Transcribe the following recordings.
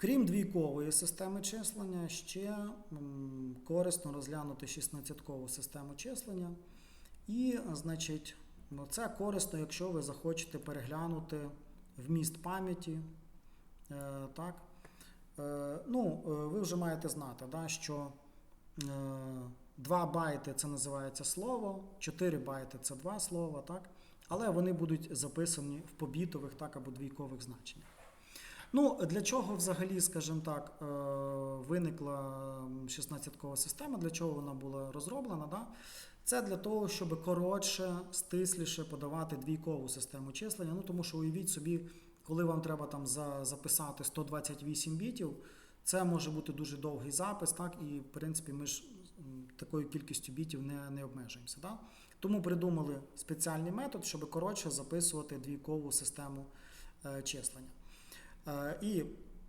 Крім двійкової системи числення, ще корисно розглянути 16-кову систему числення. І, значить, ну, це корисно, якщо ви захочете переглянути вміст пам'яті. Е, так. Е, ну, е, ви вже маєте знати, що е, 2 байти це називається слово, 4 байти це два слова, так? але вони будуть записані в побітових так, або двійкових значеннях. Ну, для чого взагалі, скажімо так, е, виникла 16-кова система, для чого вона була розроблена? Да? Це для того, щоб коротше, стисліше подавати двійкову систему числення. Ну, тому що уявіть собі, коли вам треба там за, записати 128 бітів, це може бути дуже довгий запис, так, і в принципі ми ж такою кількістю бітів не, не обмежуємося. Да? Тому придумали спеціальний метод, щоб коротше записувати двійкову систему е, числення. Е, І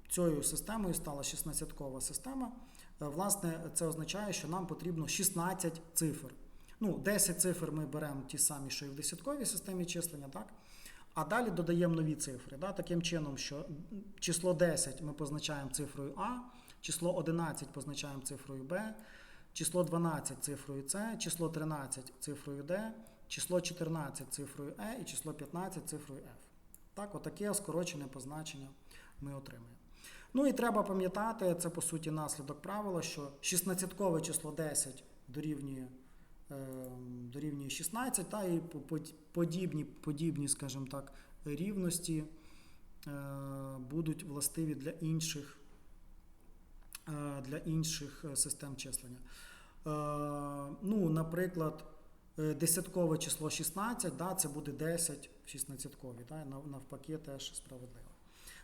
цією системою стала 16-кова система. Е, Власне, це означає, що нам потрібно 16 цифр. Ну, 10 цифр ми беремо ті самі, що і в десятковій системі числення, так? А далі додаємо нові цифри. Да? Таким чином, що число 10 ми позначаємо цифрою А, число 11 позначаємо цифрою Б, число 12 цифрою С, число 13 цифрою Д, число 14 цифрою Е і число 15 цифрою F. Так, отаке скорочене позначення ми отримаємо. Ну і треба пам'ятати, це по суті наслідок правила, що 16-кове число 10 дорівнює, е, дорівнює 16, та і по- по- подібні, подібні, скажімо так, рівності е, будуть властиві для інших, е, для інших е, систем числення. Ну, наприклад, десяткове число 16, да, це буде 10 в 16-кові, да, навпаки, теж справедливо.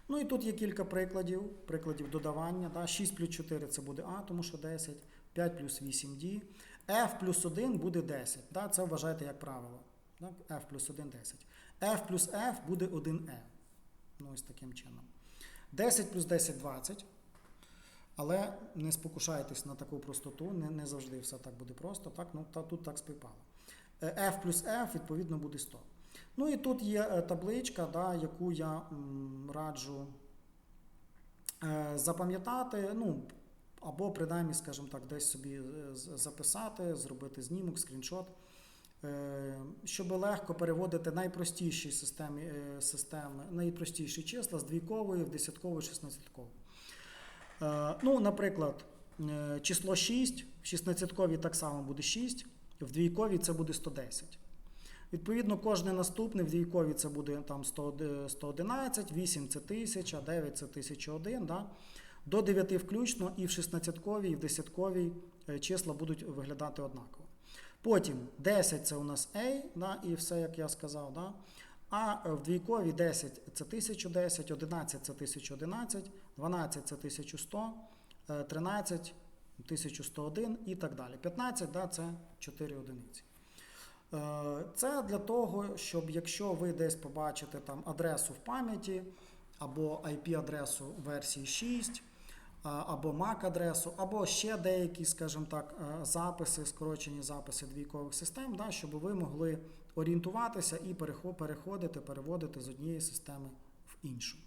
Ну і тут є кілька прикладів, прикладів додавання. Да. 6 плюс 4 це буде А, тому що 10, 5 плюс 8 D. F плюс 1 буде 10. Да. Це вважайте як правило. Да. F плюс 1 10. F плюс F буде 1E. Ну, ось таким чином. 10 плюс 10 20. Але не спокушайтесь на таку простоту, не, не завжди все так буде просто. Так? Ну, та, тут так співпало. Е, F плюс F відповідно буде 100. Ну і тут є е, табличка, да, яку я раджу е, запам'ятати, ну, або принаймні, скажімо так, десь собі е, записати, зробити знімок, скріншот, щоб легко переводити найпростіші системи, системи, найпростіші числа з двійкової в десяткову, шістнадцяткову. Ну, наприклад, число 6, в 16-ковій так само буде 6, в двійковій це буде 110. Відповідно, кожне наступне в двійковій це буде там 100, е, 111, 8 це 1000, 9 це 1001. Да? До 9 включно і в 16-ковій, і в 10-ковій е, числа будуть виглядати однаково. Потім 10 це у нас A, да? і все, як я сказав. Да? А в двійковій 10 це 1010, 11 це 1011, 12 це 1100, е, 13 1101 і так далі. 15 да, це 4 одиниці. Е, Це для того, щоб якщо ви десь побачите там адресу в пам'яті або IP-адресу версії 6, або MAC-адресу, або ще деякі, скажімо так, е, записи, скорочені записи двійкових систем, да, щоб ви могли орієнтуватися і переходити, переводити з однієї системи в іншу.